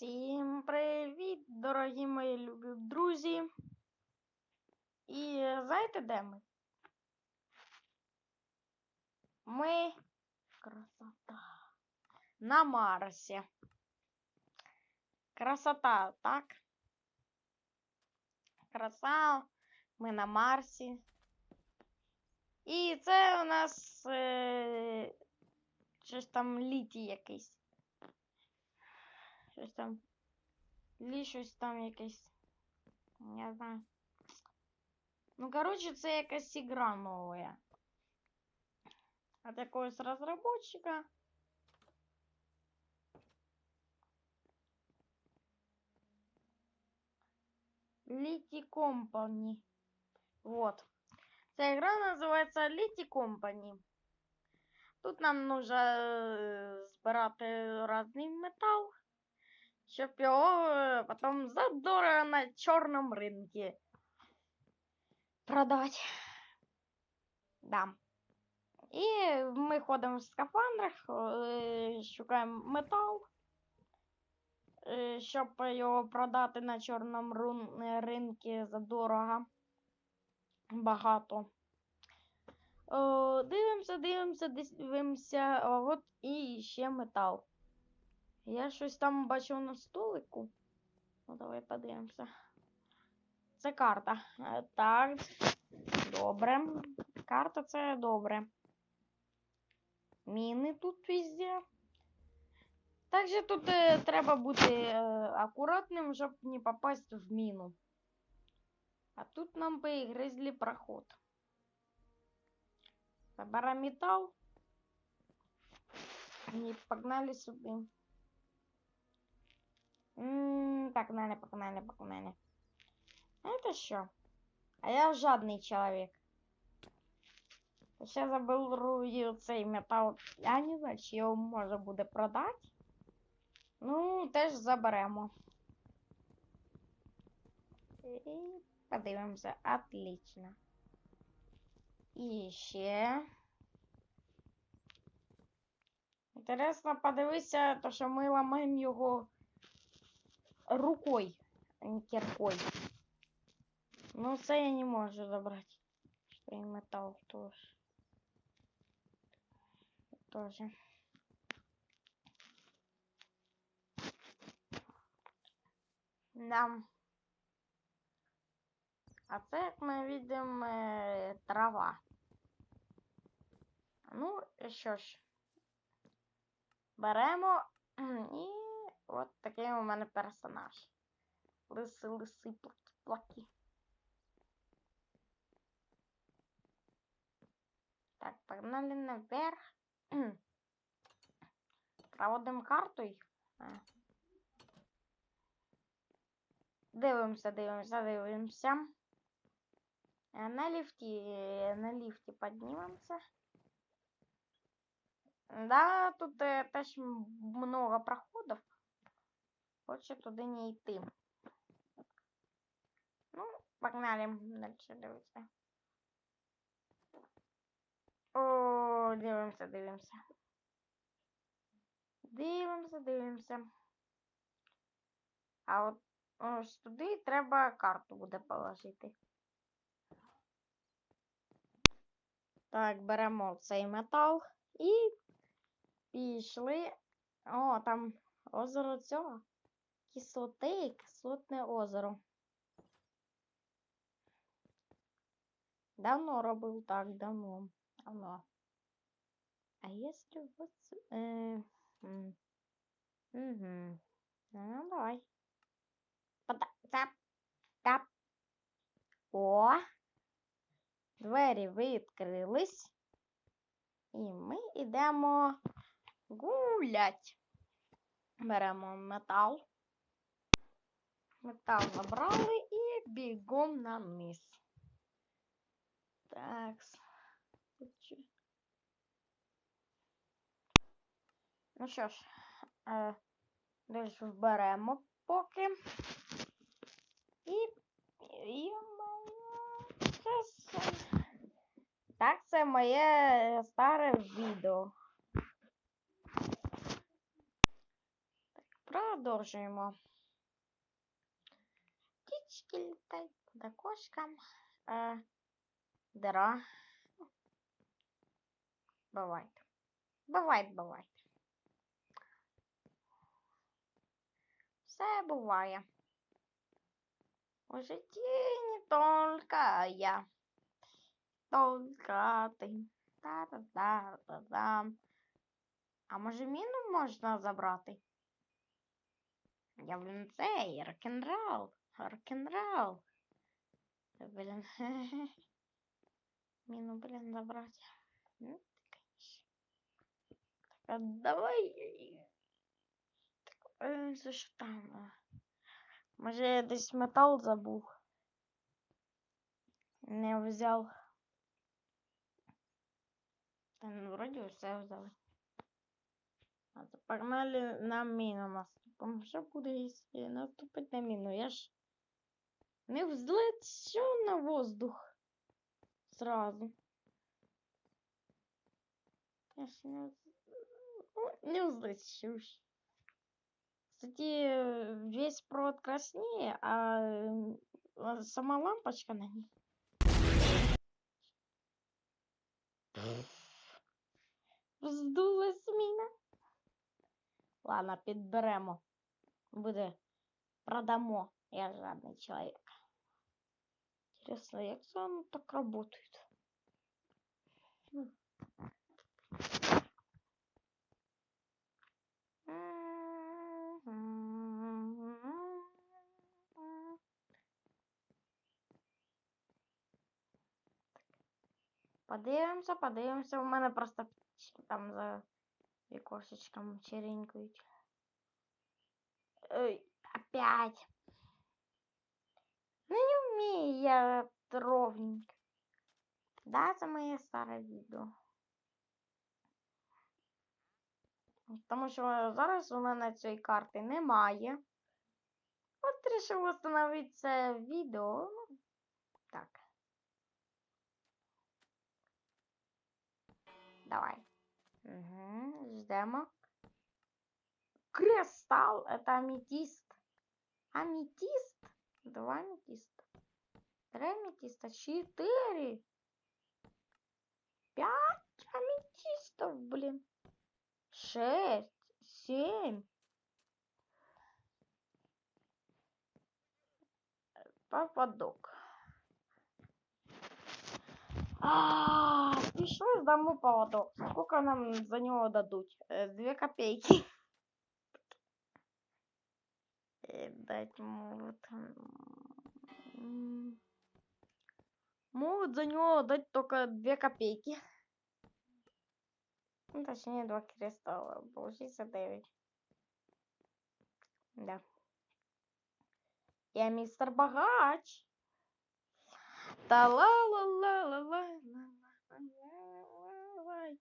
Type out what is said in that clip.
Всім привіт, дорогі мої любі друзі. І знаєте, де ми? Ми красота. На Марсі. Красота, так? Краса. Ми на Марсі. І це у нас е... щось там літій якийсь. Щось там. Лі щось там якесь. Не знаю. Ну, короче, це якась ігра новая. От якогось розробника. Літі Company. Вот. Ця ігра називається Літі Company. Тут нам нужно е, збирати різний метал, Щоб його е, потім задорого на чорному ринку продати. Да. І ми ходимо в скафандрах, е, шукаємо метал, щоб його продати на чорному ринку задорого. Багато. Дивимося, дивимося, дивимося. О, от і ще метал. Я щось там бачив на столику. Ну, давай подивимося. Це карта. Е, Так, добре. Карта це добре. Міни тут везде. Також тут е, треба бути е, акуратним, щоб не попасть в міну. А тут нам перегризли проход. Забираем металл. И погнали сюда. М, Погнали, погнали, погнали. Это что? А я жадный человек. Сейчас заберу цей метал. Я не знаю, чи його можна буде продати. Ну, теж заберемо. І подивимося. Отлично. І ще. Інтересно подивитися, то що ми ламаємо його рукою, а не кіркою. Ну, це я не можу забрати. Що і метал теж. Тоже. Да. А це, як ми бачимо, е, трава. Ну, що ж. Беремо і от такий у мене персонаж. Лиси, лиси, плаки, плаки. Так, погнали наверх. Проводимо карту. А. Дивимося, дивимося, дивимося. Е, На лифте, на лифте поднимемся. Да, тут е, теж много проходов. Лучше туди не йти. Ну, погнали дальше дивитися. О, дивимося, дивимося. Дивимося, дивимося. А от ось туди треба карту буде положити. Так, беремо цей метал і пішли. О, там озеро цього. Кислоти, кислотне озеро. Давно робив так, давно. Давно. А якщо вот... Е, угу. Ну, давай. Тап. Тап. О. Двері відкрились. І ми йдемо гулять. Беремо метал. Метал забрали і бігом на низ. Так. Ну що ж, е, далі вберемо поки. І. і це. Так, це моє старе відео. Так, продовжуємо шкільтай та кошкам е, дара. Бывает. Бывает, бывает. Все буває. У житті не только я. Только ти. та та та та та А може міну можна забрати? Я в цей рок н рол Рок-н-рол. Блін. Міну, блін, забрати. Ну, конечно. Так, а давай. Так, е, це що там? а? Може, я десь метал забув. Не взяв. Та ну, вроді все взяли. А то погнали на міну наступимо. Що буде, якщо наступить на міну? Я ж не взлечу на воздух сразу. Я ж не, ну, не взлечу. Кстати, э, весь провод краснее, а сама лампочка на ней. Вздулась міна. Ладно, підберемо. Буде продамо. Я жадный человек. Интересно, як воно так работает? Подивимося, подивимося. У мене просто там за вікошечком черенькають. Ой, опять. Ну не я ровненько. Да, це моє старе відео. Тому що зараз у мене цієї карти немає. От рішив встановити це відео. Так. Давай. Угу, ждемо. Кристалл, это аметист. Аметист? Два аметиста. Реметиста. Четыре. Пять аметистов, блин. Шесть. Семь. А, поводок. А, -а, -а пишу домой поводок. Сколько нам за него дадут? Две копейки. Дать могут. Могут за него дать только две копейки. Ну, точнее, два кристалла. Получится 9. Да. Я мистер Богач. Та ла ла ла ла ла ла ла ла ла ла